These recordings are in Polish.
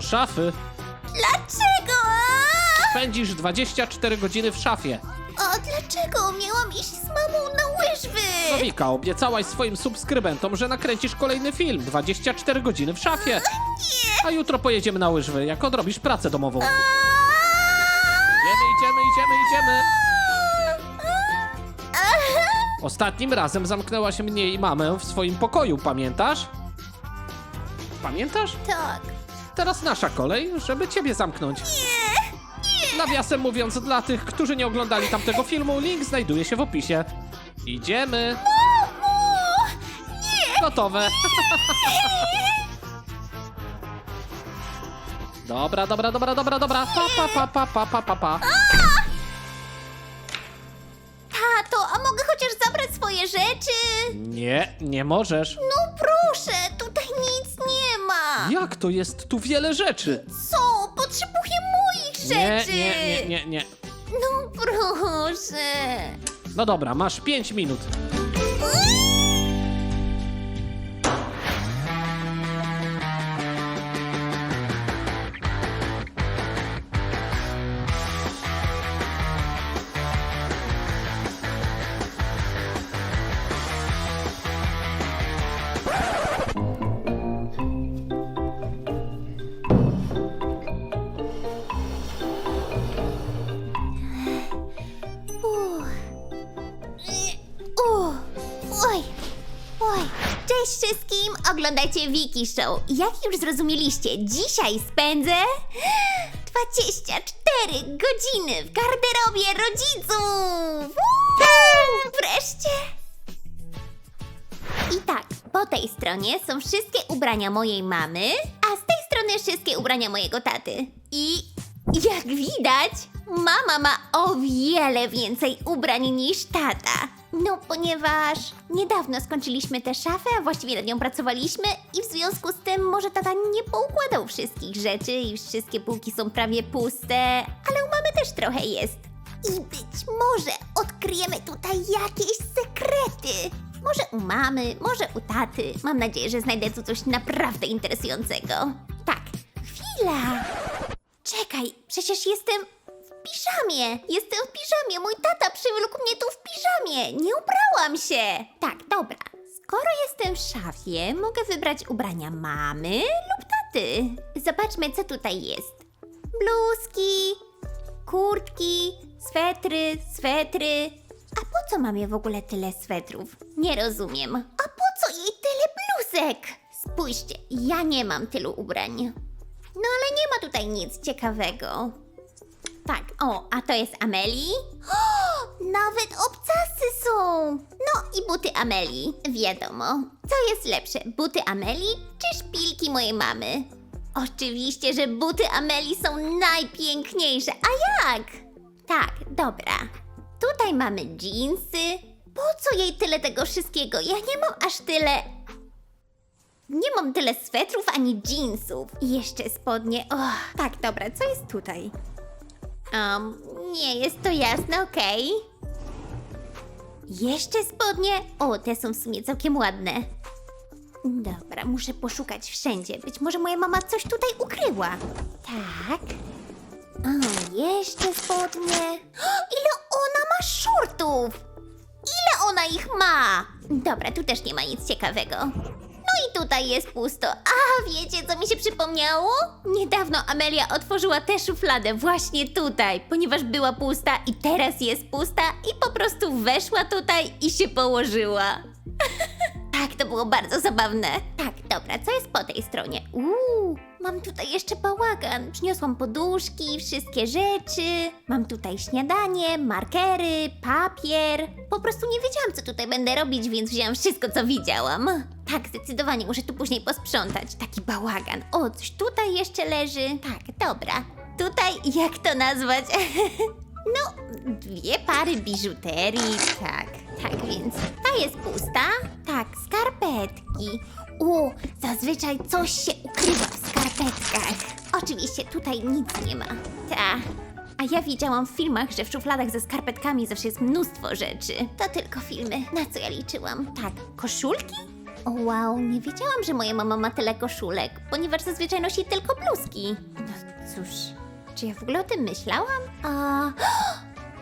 Do szafy. Dlaczego? Spędzisz 24 godziny w szafie. A dlaczego miałam iść z mamą na łyżwy? Słowika, obiecałaś swoim subskrybentom, że nakręcisz kolejny film. 24 godziny w szafie. Nie! A jutro pojedziemy na łyżwy, jak odrobisz pracę domową. Idziemy, idziemy, idziemy, idziemy. Ostatnim razem zamknęłaś mnie i mamę w swoim pokoju, pamiętasz? Pamiętasz? Tak. Teraz nasza kolej, żeby ciebie zamknąć. Nie! Nie! Nawiasem mówiąc, dla tych, którzy nie oglądali tamtego filmu, link znajduje się w opisie. Idziemy. Mamo! Nie! Gotowe. Dobra, dobra, dobra, dobra, dobra. Pa, pa, pa, pa, pa, pa, pa, pa. Tato, a mogę chociaż zabrać swoje rzeczy? Nie, nie możesz. Jak to jest tu wiele rzeczy? Co? Potrzebuję moich Nie, rzeczy. nie, nie, nie, nie. No proszę. No dobra, masz 5 minut. Uff. Oglądajcie Wiki Show. Jak już zrozumieliście, dzisiaj spędzę 24 godziny w garderobie rodziców. Woo! Wreszcie. I tak, po tej stronie są wszystkie ubrania mojej mamy, a z tej strony wszystkie ubrania mojego taty. I jak widać, mama ma o wiele więcej ubrań niż tata. No, ponieważ niedawno skończyliśmy tę szafę, a właściwie nad nią pracowaliśmy i w związku z tym może tata nie poukładał wszystkich rzeczy i wszystkie półki są prawie puste, ale u mamy też trochę jest. I być może odkryjemy tutaj jakieś sekrety. Może u mamy, może u taty. Mam nadzieję, że znajdę tu coś naprawdę interesującego. Tak, chwila. Czekaj, przecież jestem piżamie. Jestem w piżamie. Mój tata przywlókł mnie tu w piżamie. Nie ubrałam się. Tak, dobra. Skoro jestem w szafie, mogę wybrać ubrania mamy lub taty. Zobaczmy, co tutaj jest. Bluzki, kurtki, swetry, swetry. A po co mamie w ogóle tyle swetrów? Nie rozumiem. A po co jej tyle bluzek? Spójrzcie, ja nie mam tylu ubrań. No ale nie ma tutaj nic ciekawego. Tak, o, a to jest Amelii? O, nawet obcasy są! No i buty Amelii, wiadomo. Co jest lepsze, buty Amelii czy szpilki mojej mamy? Oczywiście, że buty Amelii są najpiękniejsze, a jak? Tak, dobra. Tutaj mamy dżinsy. Po co jej tyle tego wszystkiego? Ja nie mam aż tyle nie mam tyle swetrów ani jeansów. I jeszcze spodnie. Och, tak, dobra, co jest tutaj? Um, nie jest to jasne, okej. Jeszcze spodnie? O, te są w sumie całkiem ładne. Dobra, muszę poszukać wszędzie. Być może moja mama coś tutaj ukryła. Tak. O, jeszcze spodnie. Ile ona ma szortów! Ile ona ich ma? Dobra, tu też nie ma nic ciekawego. No i tutaj jest pusto. A wiecie, co mi się przypomniało? Niedawno Amelia otworzyła tę szufladę właśnie tutaj, ponieważ była pusta i teraz jest pusta i po prostu weszła tutaj i się położyła. Tak, to było bardzo zabawne. Tak, dobra, co jest po tej stronie? Uuu, mam tutaj jeszcze bałagan. Przyniosłam poduszki, wszystkie rzeczy. Mam tutaj śniadanie, markery, papier. Po prostu nie wiedziałam, co tutaj będę robić, więc wzięłam wszystko, co widziałam. Tak, zdecydowanie muszę tu później posprzątać. Taki bałagan. O, coś tutaj jeszcze leży. Tak, dobra. Tutaj, jak to nazwać? No, dwie pary biżuterii, tak, tak, więc ta jest pusta. Tak, skarpetki. O, zazwyczaj coś się ukrywa w skarpetkach. Oczywiście tutaj nic nie ma. Ta. A ja widziałam w filmach, że w szufladach ze skarpetkami zawsze jest mnóstwo rzeczy. To tylko filmy, na co ja liczyłam. Tak, koszulki? O wow, nie wiedziałam, że moja mama ma tyle koszulek, ponieważ zazwyczaj nosi tylko bluzki. No cóż, czy ja w ogóle o tym myślałam? A,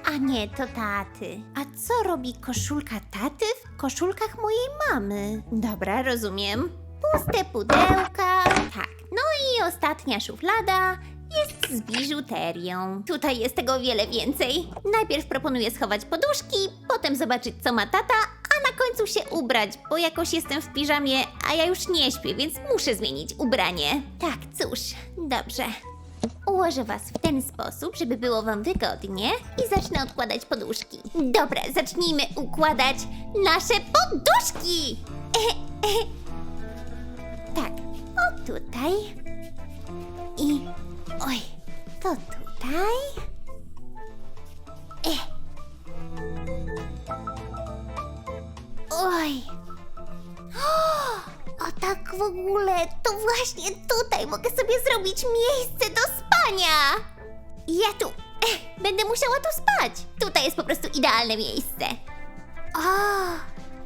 a nie, to taty. A co robi koszulka taty w koszulkach mojej mamy? Dobra, rozumiem. Puste pudełka, tak. No i ostatnia szuflada jest z biżuterią. Tutaj jest tego wiele więcej. Najpierw proponuję schować poduszki, potem zobaczyć co ma tata, na końcu się ubrać, bo jakoś jestem w piżamie, a ja już nie śpię, więc muszę zmienić ubranie. Tak, cóż, dobrze. Ułożę was w ten sposób, żeby było wam wygodnie i zacznę odkładać poduszki. Dobra, zacznijmy układać nasze poduszki! Tak, o tutaj. I oj, to tutaj. Oj. O tak w ogóle, to właśnie tutaj mogę sobie zrobić miejsce do spania. Ja tu eh, będę musiała tu spać. Tutaj jest po prostu idealne miejsce. O,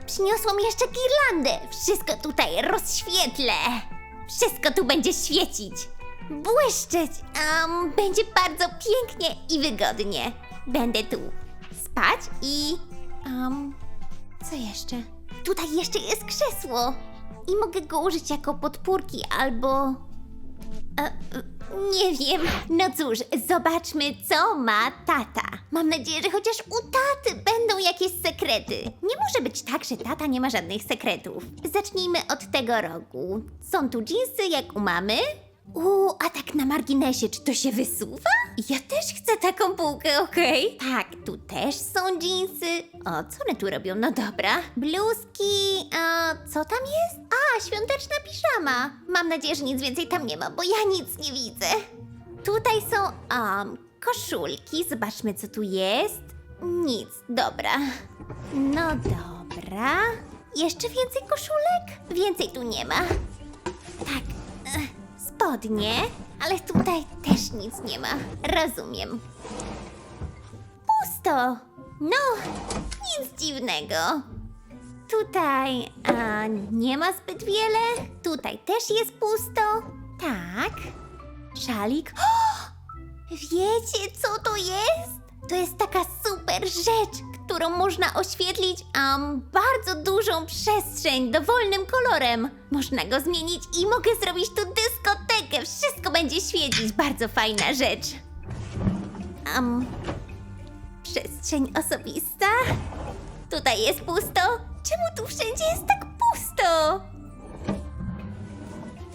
przyniosłam jeszcze girlandę. Wszystko tutaj rozświetlę. Wszystko tu będzie świecić. Błyszczeć. Um, będzie bardzo pięknie i wygodnie. Będę tu spać i... Um, co jeszcze? Tutaj jeszcze jest krzesło. I mogę go użyć jako podpórki albo... E, e, nie wiem. No cóż, zobaczmy, co ma tata. Mam nadzieję, że chociaż u taty będą jakieś sekrety. Nie może być tak, że tata nie ma żadnych sekretów. Zacznijmy od tego rogu. Są tu dżinsy jak u mamy. U, a tak na marginesie, czy to się wysuwa? Ja też chcę taką półkę, okej? Tak, tu też są dżinsy. O, co one tu robią? No dobra. Bluzki, a co tam jest? A, świąteczna piżama. Mam nadzieję, że nic więcej tam nie ma, bo ja nic nie widzę. Tutaj są, um, koszulki. Zobaczmy, co tu jest. Nic, dobra. No dobra. Jeszcze więcej koszulek? Więcej tu nie ma. Tak, eh, spodnie, ale tutaj też nic nie ma. Rozumiem. Pusto. No, nic dziwnego. Tutaj a, nie ma zbyt wiele. Tutaj też jest pusto. Tak. Szalik. Wiecie, co to jest? To jest taka super rzecz, którą można oświetlić um, bardzo dużą przestrzeń dowolnym kolorem. Można go zmienić i mogę zrobić tu dyskotekę. Wszystko będzie świecić. Bardzo fajna rzecz. Um, przestrzeń osobista. Tutaj jest pusto. Czemu tu wszędzie jest tak pusto?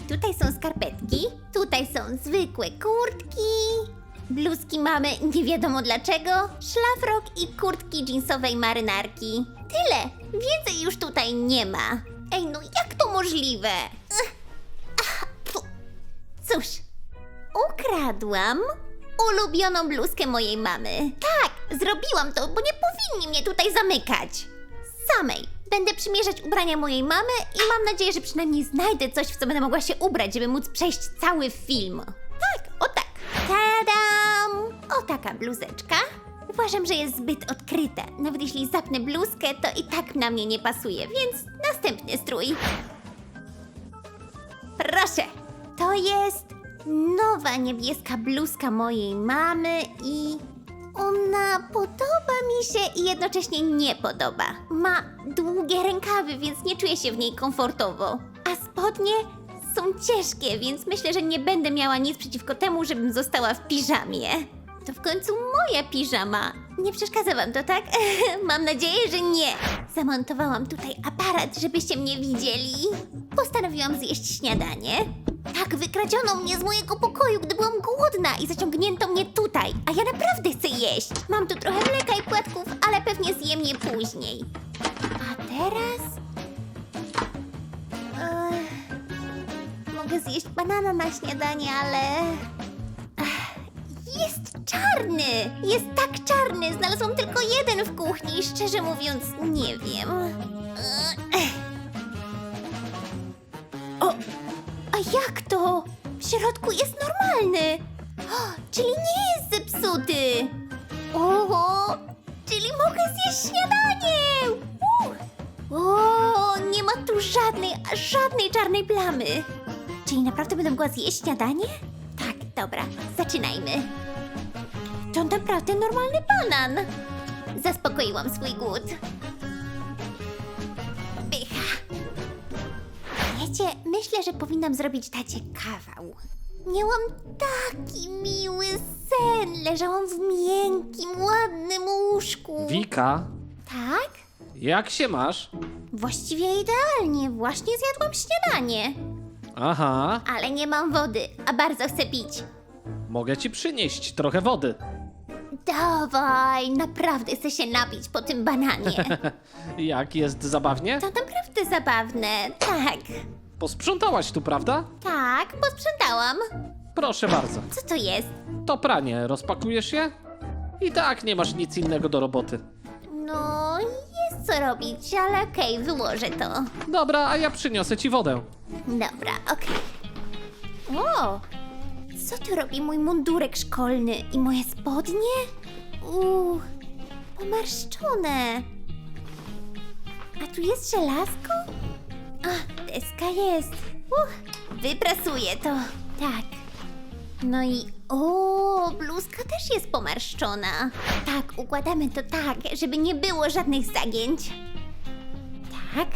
Tutaj są skarpetki, tutaj są zwykłe kurtki. Bluzki mamy nie wiadomo dlaczego, szlafrok i kurtki jeansowej marynarki. Tyle, więcej już tutaj nie ma. Ej, no jak to możliwe? Cóż, ukradłam ulubioną bluzkę mojej mamy. Tak, zrobiłam to, bo nie powinni mnie tutaj zamykać. Samej. Będę przymierzać ubrania mojej mamy i mam nadzieję, że przynajmniej znajdę coś, w co będę mogła się ubrać, żeby móc przejść cały film. Taka bluzeczka. Uważam, że jest zbyt odkryta. Nawet jeśli zapnę bluzkę, to i tak na mnie nie pasuje, więc następny strój. Proszę, to jest nowa niebieska bluzka mojej mamy i ona podoba mi się i jednocześnie nie podoba. Ma długie rękawy, więc nie czuję się w niej komfortowo. A spodnie są ciężkie, więc myślę, że nie będę miała nic przeciwko temu, żebym została w piżamie. To w końcu moja piżama. Nie przeszkadza wam to, tak? Mam nadzieję, że nie. Zamontowałam tutaj aparat, żebyście mnie widzieli. Postanowiłam zjeść śniadanie. Tak, wykradziono mnie z mojego pokoju, gdy byłam głodna i zaciągnięto mnie tutaj. A ja naprawdę chcę jeść. Mam tu trochę mleka i płatków, ale pewnie zjem je później. A teraz... Ech, mogę zjeść banana na śniadanie, ale... Jest czarny! Jest tak czarny! Znalazłam tylko jeden w kuchni i szczerze mówiąc nie wiem. O, a jak to? W środku jest normalny! O, czyli nie jest zepsuty! Oho! Czyli mogę zjeść śniadanie! Uh. O, nie ma tu żadnej, żadnej czarnej plamy. Czyli naprawdę będę mogła zjeść śniadanie? Tak, dobra, zaczynajmy. To naprawdę normalny banan. Zaspokoiłam swój głód. Pycha. Wiecie, myślę, że powinnam zrobić tacie kawał. Miałam taki miły sen. Leżałam w miękkim, ładnym łóżku. Wika, Tak? jak się masz? Właściwie idealnie. Właśnie zjadłam śniadanie. Aha, Ale nie mam wody, a bardzo chcę pić. mogę ci przynieść trochę wody. Dawaj, naprawdę chcę się napić po tym bananie. Jak jest zabawnie? To naprawdę zabawne. Tak, Posprzątałaś tu, prawda? tak, posprzątałam. Proszę bardzo. Co to jest? To pranie, rozpakujesz je? I tak nie masz nic innego do roboty. No, jest co robić, ale okej, wyłożę to. Dobra, a ja przyniosę ci wodę. Dobra, okej. O! Co tu robi mój mundurek szkolny i moje spodnie? Uuu, pomarszczone. A tu jest żelazko? A, deska jest. Uch, wyprasuję to. Tak. No i o, bluzka też jest pomarszczona. Tak, układamy to tak, żeby nie było żadnych zagięć. Tak,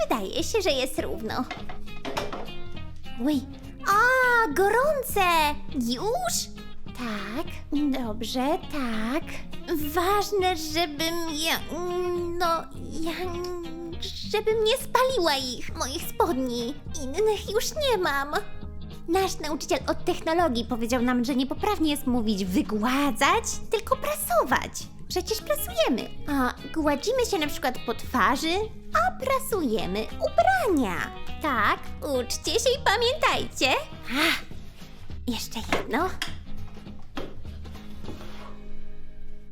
wydaje się, że jest równo. Uj, a, gorące! Już? Tak, dobrze, tak. Ważne, żebym ja, no, ja, żebym nie spaliła ich, moich spodni. Innych już nie mam. Nasz nauczyciel od technologii powiedział nam, że niepoprawnie jest mówić wygładzać, tylko prasować. Przecież prasujemy. A gładzimy się na przykład po twarzy, a prasujemy ubrania. Tak, uczcie się i pamiętajcie. A, jeszcze jedno.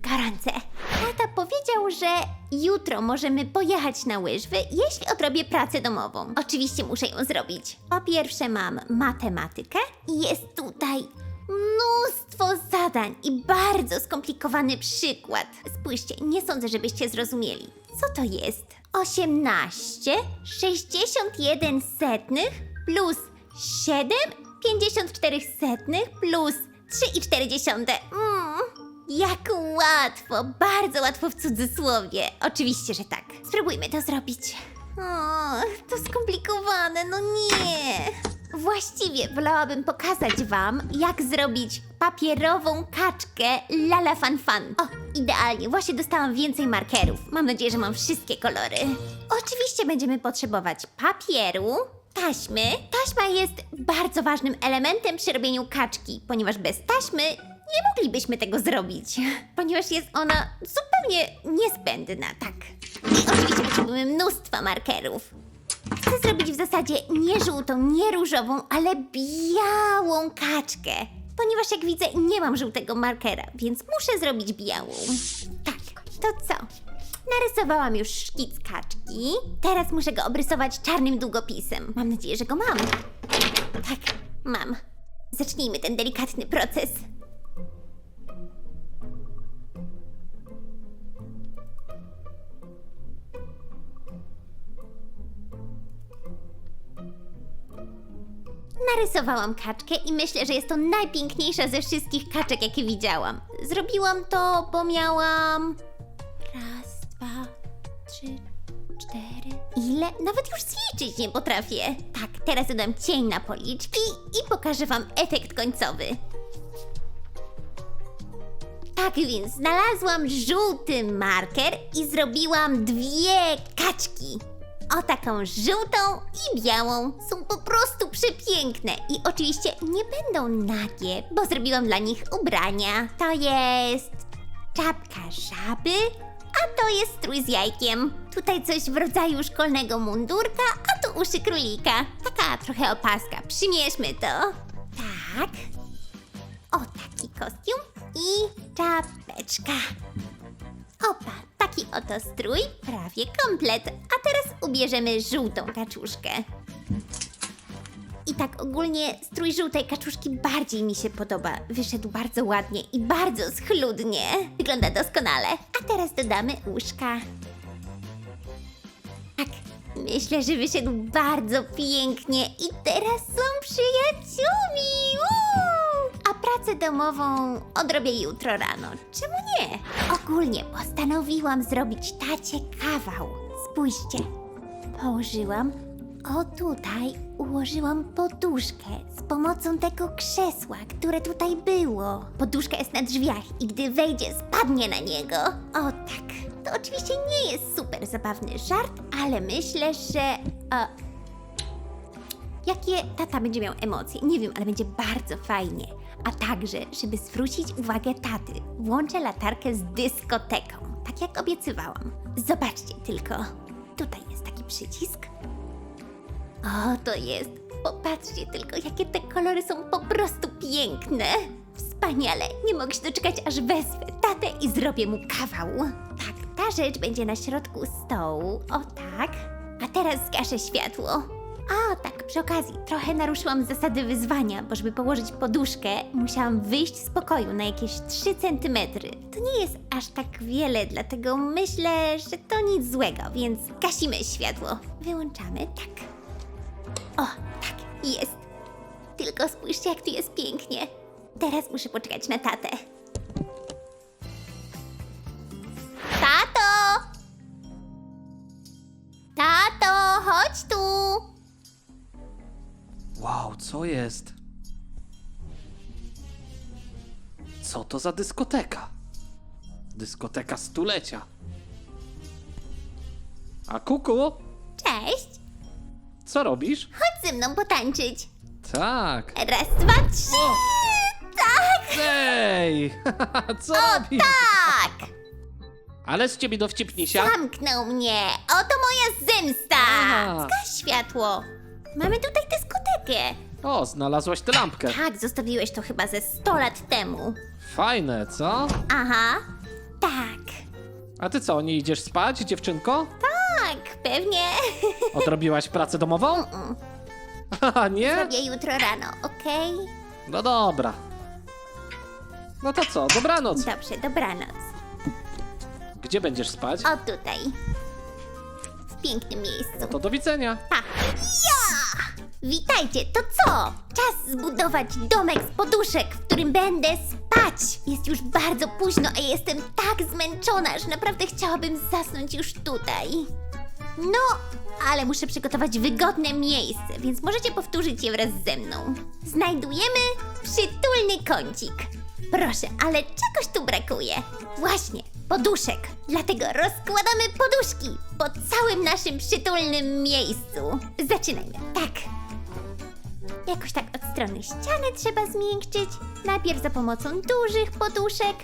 Gorące. Tata powiedział, że jutro możemy pojechać na łyżwy, jeśli odrobię pracę domową. Oczywiście muszę ją zrobić. Po pierwsze mam matematykę i jest tutaj mnóstwo zadań i bardzo skomplikowany przykład. Spójrzcie, nie sądzę, żebyście zrozumieli. Co to jest? 18, 61 setnych plus 7, 54 setnych plus 3,4. Mm. Jak łatwo, bardzo łatwo w cudzysłowie. Oczywiście, że tak. Spróbujmy to zrobić. O, to skomplikowane, no nie. Właściwie wolałabym pokazać wam, jak zrobić papierową kaczkę Lala Fan Fan. O, idealnie, właśnie dostałam więcej markerów. Mam nadzieję, że mam wszystkie kolory. Oczywiście będziemy potrzebować papieru, taśmy. Taśma jest bardzo ważnym elementem przy robieniu kaczki, ponieważ bez taśmy nie moglibyśmy tego zrobić, ponieważ jest ona zupełnie niezbędna, tak. Oczywiście potrzebujemy mnóstwa markerów. Chcę zrobić w zasadzie nie żółtą, nie różową, ale białą kaczkę. Ponieważ jak widzę, nie mam żółtego markera, więc muszę zrobić białą. Tak, to co? Narysowałam już szkic kaczki. Teraz muszę go obrysować czarnym długopisem. Mam nadzieję, że go mam. Tak, mam. Zacznijmy ten delikatny proces. Narysowałam kaczkę i myślę, że jest to najpiękniejsza ze wszystkich kaczek, jakie widziałam. Zrobiłam to, bo miałam. Raz, dwa, trzy, cztery. Ile? Nawet już zliczyć nie potrafię. Tak, teraz dodam cień na policzki i pokażę Wam efekt końcowy. Tak więc znalazłam żółty marker i zrobiłam dwie kaczki. O taką żółtą i białą. Są po prostu przepiękne i oczywiście nie będą nagie, bo zrobiłam dla nich ubrania. To jest czapka żaby, a to jest strój z jajkiem. Tutaj coś w rodzaju szkolnego mundurka, a tu uszy królika. Taka trochę opaska. Przymierzmy to. Tak. O, taki kostium i czapeczka. Opa, taki oto strój, prawie komplet. A ubierzemy żółtą kaczuszkę. I tak ogólnie strój żółtej kaczuszki bardziej mi się podoba. Wyszedł bardzo ładnie i bardzo schludnie. Wygląda doskonale. A teraz dodamy uszka. Tak, Myślę, że wyszedł bardzo pięknie i teraz są przyjaciółmi. A pracę domową odrobię jutro rano. Czemu nie? Ogólnie postanowiłam zrobić tacie kawał. Spójrzcie. Położyłam o tutaj ułożyłam poduszkę z pomocą tego krzesła, które tutaj było. Poduszka jest na drzwiach i gdy wejdzie, spadnie na niego. O tak. To oczywiście nie jest super zabawny żart, ale myślę, że. E, jakie tata będzie miał emocje? Nie wiem, ale będzie bardzo fajnie. A także, żeby zwrócić uwagę taty, włączę latarkę z dyskoteką, tak jak obiecywałam. Zobaczcie tylko. Tutaj jest przycisk. O, to jest. Popatrzcie tylko, jakie te kolory są po prostu piękne. Wspaniale. Nie mogę się doczekać, aż wezwę tatę i zrobię mu kawał. Tak, ta rzecz będzie na środku stołu. O tak. A teraz zgaszę światło. A, tak, przy okazji, trochę naruszyłam zasady wyzwania, bo żeby położyć poduszkę, musiałam wyjść z pokoju na jakieś 3 centymetry. To nie jest aż tak wiele, dlatego myślę, że to nic złego, więc gasimy światło. Wyłączamy, tak. O, tak, jest. Tylko spójrzcie, jak tu jest pięknie. Teraz muszę poczekać na tatę. Jest? Co to za dyskoteka? Dyskoteka stulecia. A kuku, Cześć! co robisz? Chodź ze mną potańczyć. Tak. Raz, dwa, trzy! O! Tak! Ej! co robisz? Tak! Ale z ciebie dowcipnisia. Zamknął mnie! Oto moja zemsta! Aha. Zgaś światło! Mamy tutaj dyskotekę. O, znalazłaś tę lampkę. Tak, zostawiłeś to chyba ze 100 lat temu. Fajne, co? Aha, tak. A ty co, nie idziesz spać, dziewczynko? Tak, pewnie. Odrobiłaś pracę domową? Haha, nie? Zrobię jutro rano, okej? No dobra. No to co, dobranoc. Dobrze, dobranoc. Gdzie będziesz spać? O tutaj. W pięknym miejscu. To do widzenia. Pa. Witajcie, to co? Czas zbudować domek z poduszek, w którym będę spać. Jest już bardzo późno, a jestem tak zmęczona, że naprawdę chciałabym zasnąć już tutaj. No, ale muszę przygotować wygodne miejsce, więc możecie powtórzyć je wraz ze mną. Znajdujemy przytulny kącik. Proszę, ale czegoś tu brakuje. Właśnie, poduszek. Dlatego rozkładamy poduszki po całym naszym przytulnym miejscu. Zaczynajmy. Tak. Jakoś tak od strony ściany trzeba zmiękczyć. Najpierw za pomocą dużych poduszek.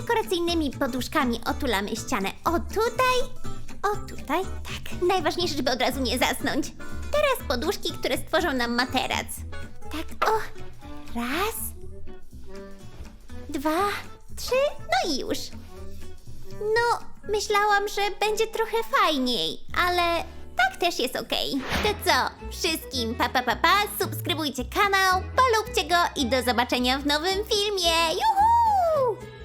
Dekoracyjnymi poduszkami otulamy ścianę o tutaj. O tutaj, tak. Najważniejsze, żeby od razu nie zasnąć. Teraz poduszki, które stworzą nam materac. Tak, o. Raz. Dwa, trzy, no i już. No, myślałam, że będzie trochę fajniej, ale tak też jest okej. To co? Wszystkim pa pa pa pa, subskrybujcie kanał, polubcie go i do zobaczenia w nowym filmie. Juhu!